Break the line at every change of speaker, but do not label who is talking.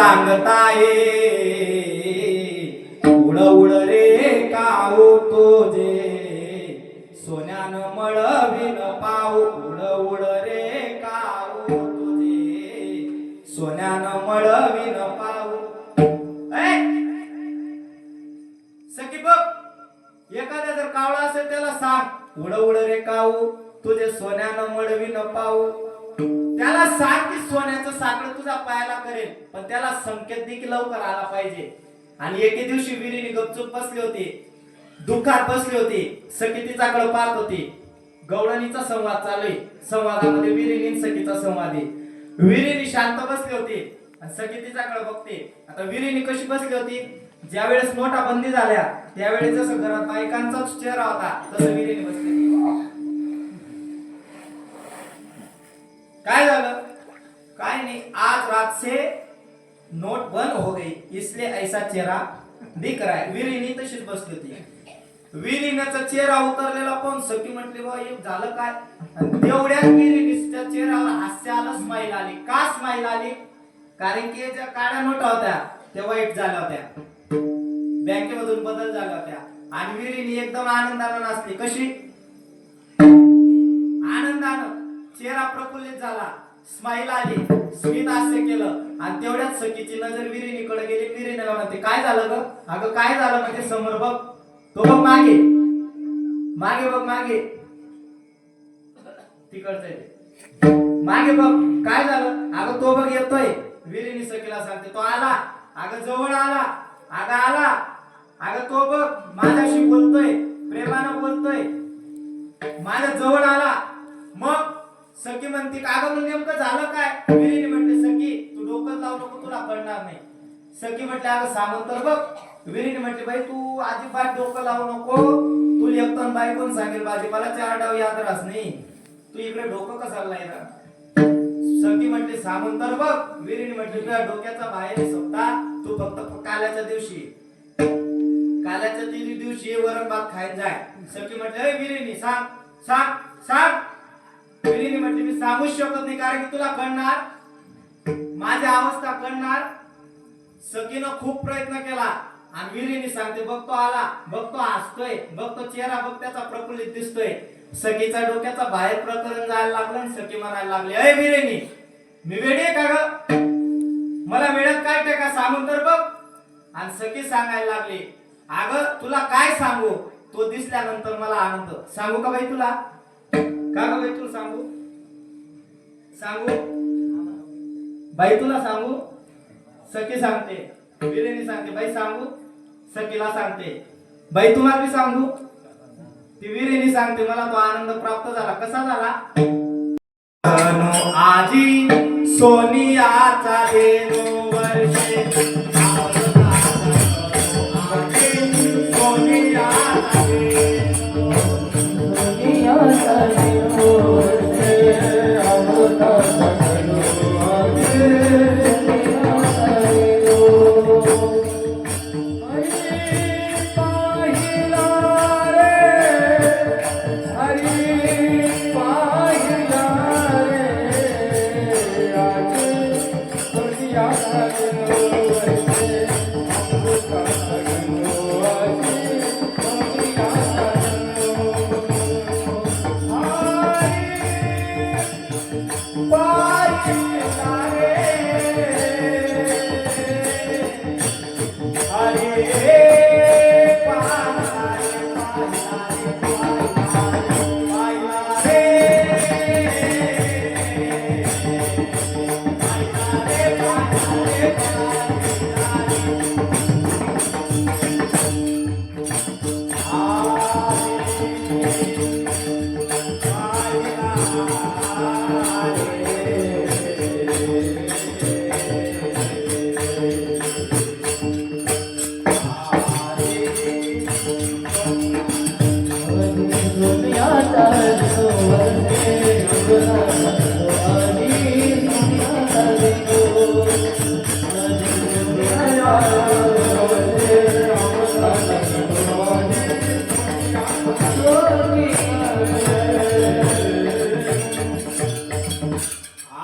सांगताये. उड उड रे काहो तो जे? सोन्यानं मळविन पाऊ उड उड रे काऊ हो तुझे सोन्यान मळविन पाऊ सखी बघ एखादा जर कावळा असेल त्याला सांग. उड उड रे काऊ हो? तुझे सोन्यानं मळविन पाऊ त्याला सांग की सोन्याचं साखर तुझा पायाला करेल पण त्याला संकेत देखील लवकर आला पाहिजे. आणि एके दिवशी विहिरीने गपचूप बसली होती. दुःखात बसली होती. सखी तिच्याकडे पाहत होती. गवळणीचा संवाद चालू आहे. संवादामध्ये विहिरीने सखीचा संवाद आहे. विहिरीने शांत बसली होती आणि सखी तिच्याकडे बघते. आता विहिरीने कशी बसली होती? ज्या वेळेस बंदी झाल्या त्यावेळेस जसं घरात बायकांचाच चेहरा होता तसं विहिरीने बसली. काय यानी आज रात से नोट बंद हो गई इसलिए ऐसा चेहरा दिख रहा है। विरिणी तशीच बसली होती विहिरीनाचा चेहरा उतरलेला पण सखी म्हटली बा एक झालं काय? आणि तेवढ्याच विहिरीच्या हास्य आलं स्माईल आली. का स्माईल आली? कारण की ज्या काळ्या नोटा होत्या त्या वाईट झाल्या होत्या. बँकेमधून बदल झाल्या होत्या. आणि विरिणी एकदम आनंदानं नाचली. कशी? आनंदानं. चेहरा प्रफुल्लित झाला. स्माईल आली स्मित हास्य केलं. आणि तेवढ्याच सखीची नजर विहिरीकडे गेली. विहिरीने म्हणते काय झालं ग? अगं काय झालं म्हणजे समोर बघ. तो बघ मागे. मागे बघ मागे. तिकडचं मागे बघ काय झालं? अगं तो बघ येतोय. विहिरीने सखीला सांगते तो आला. अगं जवळ आला. अगं आला. अगं तो बघ. माझ्याशी बोलतोय. प्रेमानं बोलतोय. माझ्या जवळ आला. मग सखी म्हणते का ग मग नेमकं झालं काय? विहिरीने म्हटले सखी तू डोकं लावू नको तुला कळणार नाही. सखी म्हटले अगं सांगून तर बघ. विहिरीने म्हटले बाई तू अजिबात डोकं लावू नको. तू एकतन बाई कोण सांगेल भाजीपाला चार डाव याद रास नाही. तू इकडे डोकं कसा लायला सखी म्हटले सांगून तर बघ. विहिरीने म्हटले तुझ्या डोक्याचा बाहेर सप्ता. तू फक्त काल्याच्या दिवशी काल्याच्या दिवशी वरण भात खायला जाय. सखी म्हटले "ए, विहिरीने सांग सांग सांग. बहिणीने म्हटले मी सांगूच शकत नाही कारण की तुला कळणार. माझी अवस्था कळणार. सखीनं खूप प्रयत्न केला. आणि विहिरीने सांगते बघतो आला बघतो हसतोय बघतो चेहरा बघ त्याचा प्रफुल्लित दिसतोय. सखीचा डोक्याचा बाहेर प्रकरण जायला लागलं आणि सखी म्हणायला लागली अय विहिरीने मी वेडी आहे का ग? मला वेळात काय टाका सांगून तर बघ. आणि सखी सांगायला लागली अगं तुला काय सांगू? तो दिसल्यानंतर मला आनंद. सांगू का बाई तुला? का ग बाई तुला सांगू? सांगू? बाई तुला सांगू? सखी सांगते. विरेनी सांगते. बाई सांगू? सखीला सांगते. बाई तुम्हाला मी सांगू? ती विरेनी सांगते. मला तो आनंद प्राप्त झाला. कसा झाला? आजी सोनियाचा देनो 然后，啥？